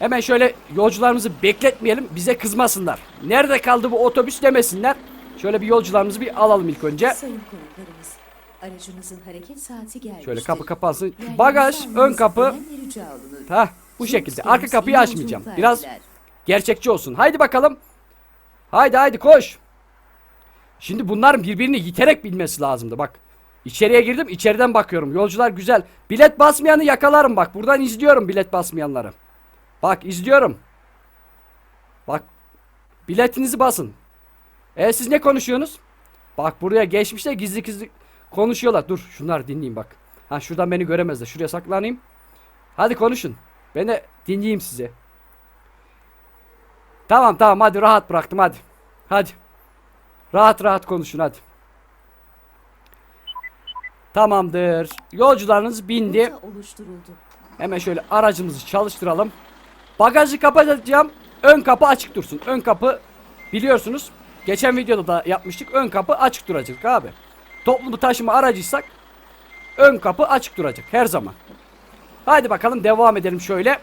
Hemen şöyle yolcularımızı bekletmeyelim. Bize kızmasınlar. Nerede kaldı bu otobüs demesinler. Şöyle bir yolcularımızı bir alalım ilk önce. Sayın konuklarımız, aracınızın hareket saati gelmiştir. Şöyle kapı kapansın. Yerlerinizi Bagaj, ön kapı. Hah bu şekilde. Arka kapıyı açmayacağım. Biraz gerçekçi olsun. Haydi bakalım. Haydi haydi koş. Şimdi bunların birbirini yiterek bilmesi lazımdı bak. İçeriye girdim içeriden bakıyorum. Yolcular güzel. Bilet basmayanı yakalarım bak. Buradan izliyorum bilet basmayanları. Bak izliyorum. Bak biletinizi basın. E siz ne konuşuyorsunuz? Bak buraya geçmişte gizli gizli konuşuyorlar. Dur şunlar dinleyeyim bak. Ha şuradan beni göremezler. Şuraya saklanayım. Hadi konuşun. Ben de dinleyeyim sizi. Tamam tamam hadi rahat bıraktım hadi. Hadi. Rahat rahat konuşun hadi. Tamamdır. Yolcularınız bindi. Hemen şöyle aracımızı çalıştıralım. Bagajı kapatacağım. Ön kapı açık dursun. Ön kapı biliyorsunuz. Geçen videoda da yapmıştık. Ön kapı açık duracak abi. Toplu taşıma aracıysak ön kapı açık duracak her zaman. Hadi bakalım devam edelim şöyle.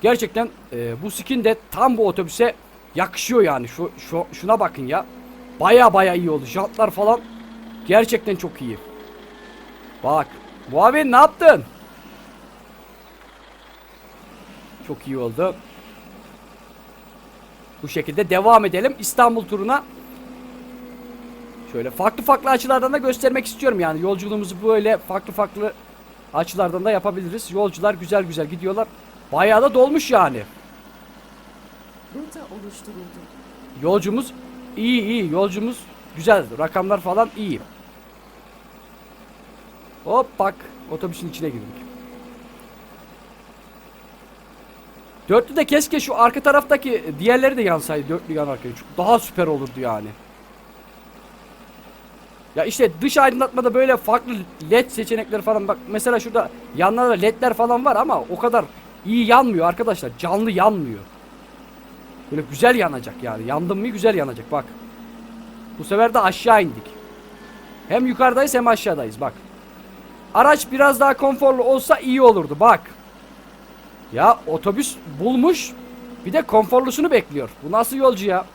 Gerçekten e, bu skin de tam bu otobüse yakışıyor yani. Şu, şu şuna bakın ya. Baya baya iyi oldu. Jantlar falan gerçekten çok iyi. Bak. Muavin ne yaptın? Çok iyi oldu. Bu şekilde devam edelim İstanbul turuna. Şöyle farklı farklı açılardan da göstermek istiyorum yani yolculuğumuzu böyle farklı farklı açılardan da yapabiliriz. Yolcular güzel güzel gidiyorlar. Bayağı da dolmuş yani. Rota oluşturuldu. Yolcumuz iyi iyi yolcumuz güzel rakamlar falan iyi. Hop bak otobüsün içine girdik. Dörtlü de keşke şu arka taraftaki diğerleri de yansaydı dörtlü yanarken. Çok daha süper olurdu yani. Ya işte dış aydınlatmada böyle farklı led seçenekleri falan bak mesela şurada yanlarda ledler falan var ama o kadar iyi yanmıyor arkadaşlar. Canlı yanmıyor. Böyle güzel yanacak yani. Yandım mı güzel yanacak bak. Bu sefer de aşağı indik. Hem yukarıdayız hem aşağıdayız bak. Araç biraz daha konforlu olsa iyi olurdu bak. Ya otobüs bulmuş bir de konforlusunu bekliyor. Bu nasıl yolcu ya?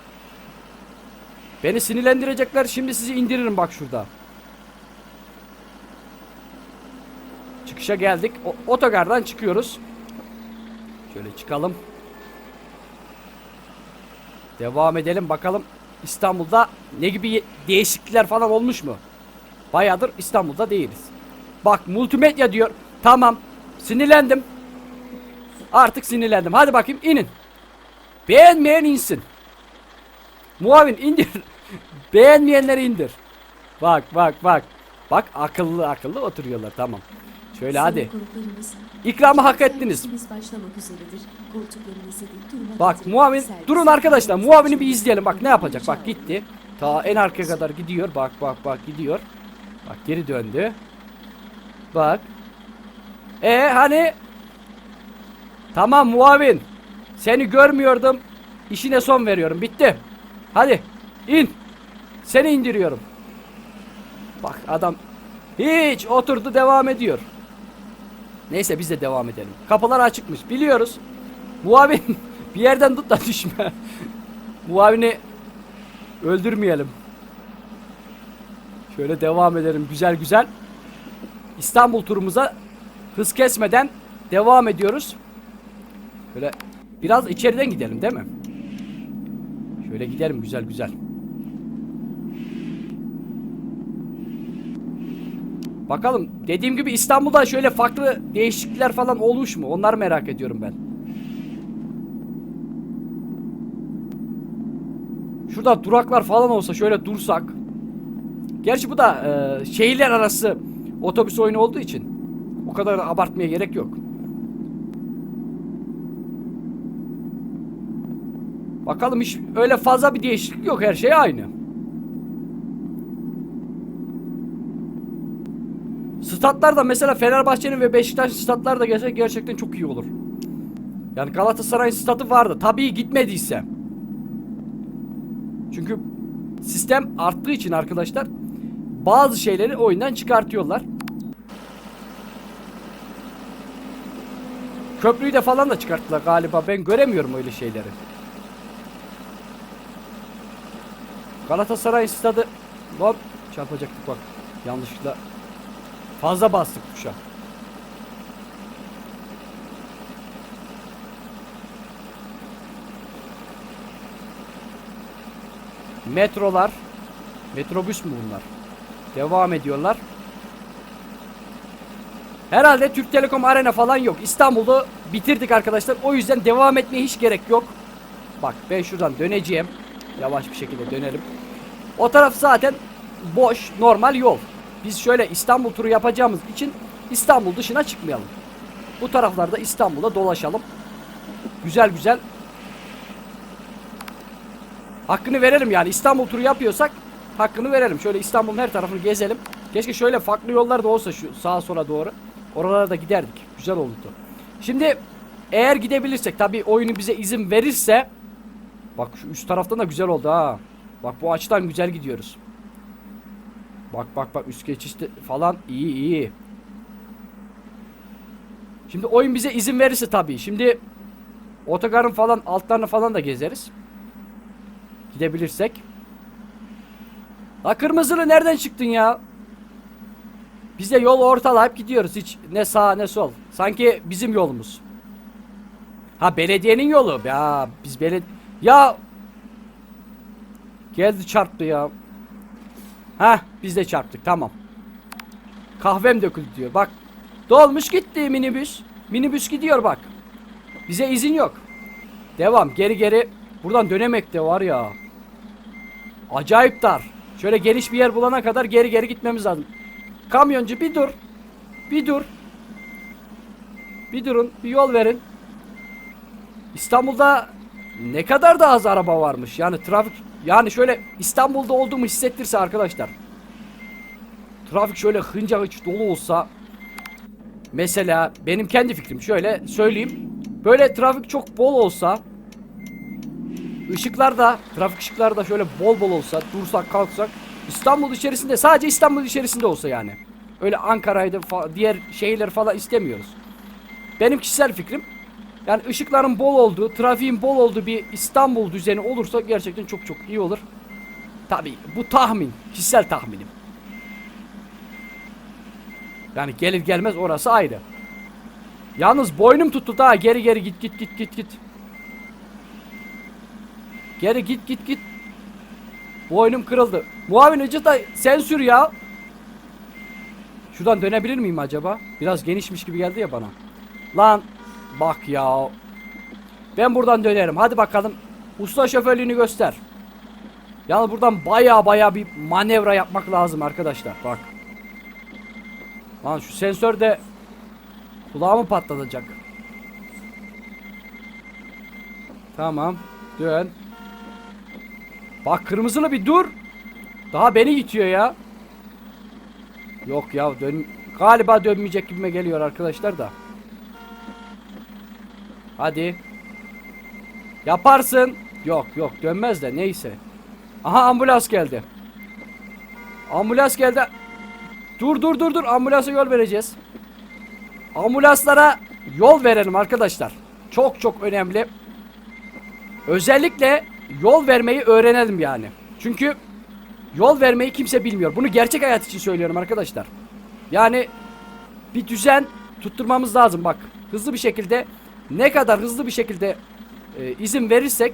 Beni sinirlendirecekler şimdi sizi indiririm bak şurada. Çıkışa geldik. O otogardan çıkıyoruz. Şöyle çıkalım. Devam edelim bakalım İstanbul'da ne gibi değişiklikler falan olmuş mu? Bayağıdır İstanbul'da değiliz. Bak multimedya diyor. Tamam. Sinirlendim. Artık sinirlendim. Hadi bakayım inin. Beğenmeyen insin. Muavin indir. Beğenmeyenleri indir. Bak bak bak. Bak akıllı akıllı oturuyorlar tamam. Şöyle hadi. İkramı hak ettiniz. Bak muavin durun arkadaşlar muavini bir izleyelim bak ne yapacak bak gitti ta en arkaya kadar gidiyor bak bak bak gidiyor bak geri döndü bak e hani tamam muavin. Seni görmüyordum. İşine son veriyorum. Bitti. Hadi in. Seni indiriyorum. Bak adam hiç oturdu devam ediyor. Neyse biz de devam edelim. Kapılar açıkmış biliyoruz. Muavin bir yerden tut da düşme. Muavini öldürmeyelim. Şöyle devam edelim güzel güzel. İstanbul turumuza hız kesmeden devam ediyoruz. Böyle biraz içeriden gidelim değil mi? Şöyle gidelim güzel güzel. Bakalım dediğim gibi İstanbul'da şöyle farklı değişiklikler falan olmuş mu? Onları merak ediyorum ben. Şurada duraklar falan olsa şöyle dursak. Gerçi bu da e, şehirler arası otobüs oyunu olduğu için o kadar abartmaya gerek yok. Bakalım hiç öyle fazla bir değişiklik yok. Her şey aynı. Statlar da mesela Fenerbahçe'nin ve Beşiktaş'ın statları da gelse gerçekten çok iyi olur. Yani Galatasaray'ın statı vardı. Tabii gitmediyse. Çünkü sistem arttığı için arkadaşlar bazı şeyleri oyundan çıkartıyorlar. köprüyü de falan da çıkarttılar galiba. Ben göremiyorum öyle şeyleri. Galatasaray stadı hop çarpacaktık bak. Yanlışlıkla fazla bastık tuşa. Metrolar. Metrobüs mü bunlar? Devam ediyorlar. Herhalde Türk Telekom Arena falan yok. İstanbul'u bitirdik arkadaşlar. O yüzden devam etmeye hiç gerek yok. Bak ben şuradan döneceğim. Yavaş bir şekilde dönelim. O taraf zaten boş, normal yol. Biz şöyle İstanbul turu yapacağımız için İstanbul dışına çıkmayalım. Bu taraflarda İstanbul'da dolaşalım. Güzel güzel. Hakkını verelim yani. İstanbul turu yapıyorsak hakkını verelim. Şöyle İstanbul'un her tarafını gezelim. Keşke şöyle farklı yollar da olsa şu sağa sola doğru. Oralara da giderdik. Güzel olurdu. Şimdi eğer gidebilirsek tabi oyunu bize izin verirse Bak şu üst taraftan da güzel oldu ha. Bak bu açıdan güzel gidiyoruz. Bak bak bak üst geçişte falan iyi iyi. Şimdi oyun bize izin verirse tabii. Şimdi otogarın falan altlarını falan da gezeriz. Gidebilirsek. La kırmızılı nereden çıktın ya? Biz de yol ortalayıp gidiyoruz. Hiç ne sağ ne sol. Sanki bizim yolumuz. Ha belediyenin yolu. Ya biz beled ya geldi çarptı ya. Ha biz de çarptık tamam. Kahvem döküldü diyor. Bak dolmuş gitti minibüs. Minibüs gidiyor bak. Bize izin yok. Devam geri geri. Buradan dönemek de var ya. Acayip dar. Şöyle geniş bir yer bulana kadar geri geri gitmemiz lazım. Kamyoncu bir dur. Bir dur. Bir durun. Bir yol verin. İstanbul'da ne kadar da az araba varmış. Yani trafik yani şöyle İstanbul'da olduğumu hissettirse arkadaşlar. Trafik şöyle hınca hıç dolu olsa mesela benim kendi fikrim şöyle söyleyeyim. Böyle trafik çok bol olsa ışıklar da trafik ışıkları da şöyle bol bol olsa dursak kalksak İstanbul içerisinde sadece İstanbul içerisinde olsa yani. Öyle Ankara'ydı diğer şehirler falan istemiyoruz. Benim kişisel fikrim yani ışıkların bol olduğu, trafiğin bol olduğu bir İstanbul düzeni olursa gerçekten çok çok iyi olur. Tabii bu tahmin, kişisel tahminim. Yani gelir gelmez orası ayrı. Yalnız boynum tuttu daha geri geri git git git git git. Geri git git git. Boynum kırıldı. Muavin Icıta sen sür ya. Şuradan dönebilir miyim acaba? Biraz genişmiş gibi geldi ya bana. Lan bak ya. Ben buradan dönerim. Hadi bakalım. Usta şoförlüğünü göster. Yalnız buradan baya baya bir manevra yapmak lazım arkadaşlar. Bak. Lan şu sensör de kulağımı patlatacak. Tamam. Dön. Bak kırmızılı bir dur. Daha beni itiyor ya. Yok ya dön galiba dönmeyecek gibime geliyor arkadaşlar da. Hadi. Yaparsın. Yok yok dönmez de neyse. Aha ambulans geldi. Ambulans geldi. Dur dur dur dur ambulansa yol vereceğiz. Ambulanslara yol verelim arkadaşlar. Çok çok önemli. Özellikle yol vermeyi öğrenelim yani. Çünkü yol vermeyi kimse bilmiyor. Bunu gerçek hayat için söylüyorum arkadaşlar. Yani bir düzen tutturmamız lazım bak. Hızlı bir şekilde ne kadar hızlı bir şekilde e, izin verirsek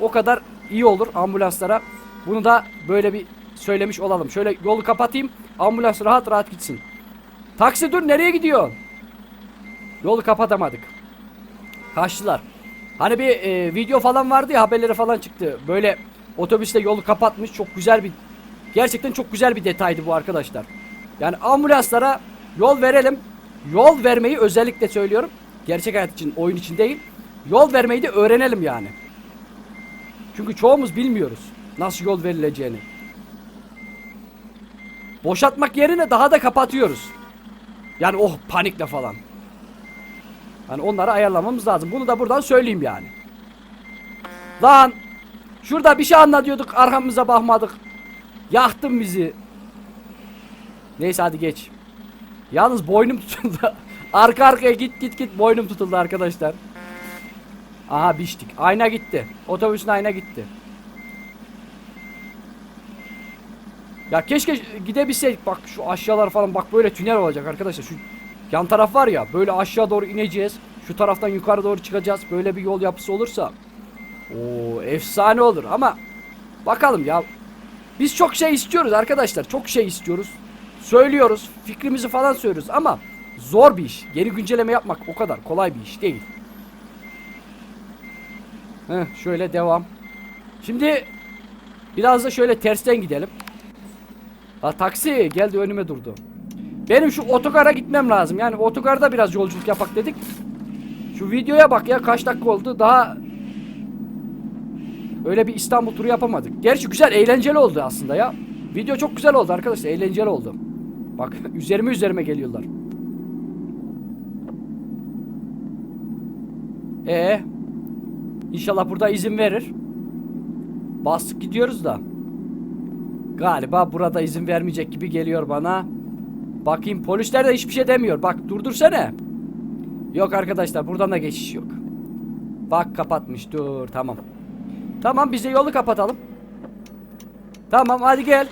o kadar iyi olur ambulanslara. Bunu da böyle bir söylemiş olalım. Şöyle yolu kapatayım. Ambulans rahat rahat gitsin. Taksi dur nereye gidiyor? Yolu kapatamadık. Kaçtılar. Hani bir e, video falan vardı ya haberleri falan çıktı. Böyle otobüste yolu kapatmış. Çok güzel bir gerçekten çok güzel bir detaydı bu arkadaşlar. Yani ambulanslara yol verelim. Yol vermeyi özellikle söylüyorum. Gerçek hayat için, oyun için değil. Yol vermeyi de öğrenelim yani. Çünkü çoğumuz bilmiyoruz nasıl yol verileceğini. Boşaltmak yerine daha da kapatıyoruz. Yani oh panikle falan. Yani onları ayarlamamız lazım. Bunu da buradan söyleyeyim yani. Lan şurada bir şey anlatıyorduk arkamıza bakmadık. Yaktın bizi. Neyse hadi geç. Yalnız boynum tutuldu. Arka arkaya git git git boynum tutuldu arkadaşlar. Aha biçtik. Ayna gitti. Otobüsün ayna gitti. Ya keşke gidebilseydik bak şu aşağılar falan bak böyle tünel olacak arkadaşlar. Şu yan taraf var ya böyle aşağı doğru ineceğiz. Şu taraftan yukarı doğru çıkacağız. Böyle bir yol yapısı olursa o efsane olur ama bakalım ya. Biz çok şey istiyoruz arkadaşlar. Çok şey istiyoruz. Söylüyoruz. Fikrimizi falan söylüyoruz ama zor bir iş. Yeni güncelleme yapmak o kadar kolay bir iş değil. Heh, şöyle devam. Şimdi biraz da şöyle tersten gidelim. Ha taksi geldi önüme durdu. Benim şu otogara gitmem lazım. Yani otogarda biraz yolculuk yapak dedik. Şu videoya bak ya kaç dakika oldu. Daha öyle bir İstanbul turu yapamadık. Gerçi güzel eğlenceli oldu aslında ya. Video çok güzel oldu arkadaşlar. Eğlenceli oldu. Bak üzerime üzerime geliyorlar. E İnşallah burada izin verir. Bastık gidiyoruz da. Galiba burada izin vermeyecek gibi geliyor bana. Bakayım polisler de hiçbir şey demiyor. Bak durdursana. Yok arkadaşlar buradan da geçiş yok. Bak kapatmış. Dur tamam. Tamam biz de yolu kapatalım. Tamam hadi gel.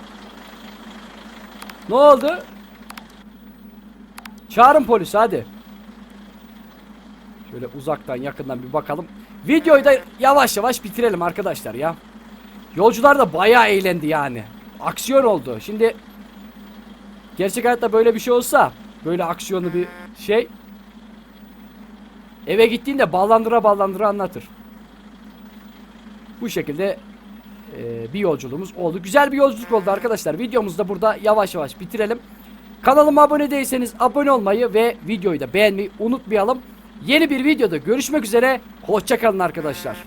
Ne oldu? Çağırın polisi hadi. Şöyle uzaktan yakından bir bakalım. Videoyu da yavaş yavaş bitirelim arkadaşlar ya. Yolcular da bayağı eğlendi yani. Aksiyon oldu. Şimdi gerçek hayatta böyle bir şey olsa böyle aksiyonlu bir şey eve gittiğinde ballandıra ballandıra anlatır. Bu şekilde e, bir yolculuğumuz oldu. Güzel bir yolculuk oldu arkadaşlar. Videomuzu da burada yavaş yavaş bitirelim. Kanalıma abone değilseniz abone olmayı ve videoyu da beğenmeyi unutmayalım. Yeni bir videoda görüşmek üzere. Hoşçakalın arkadaşlar.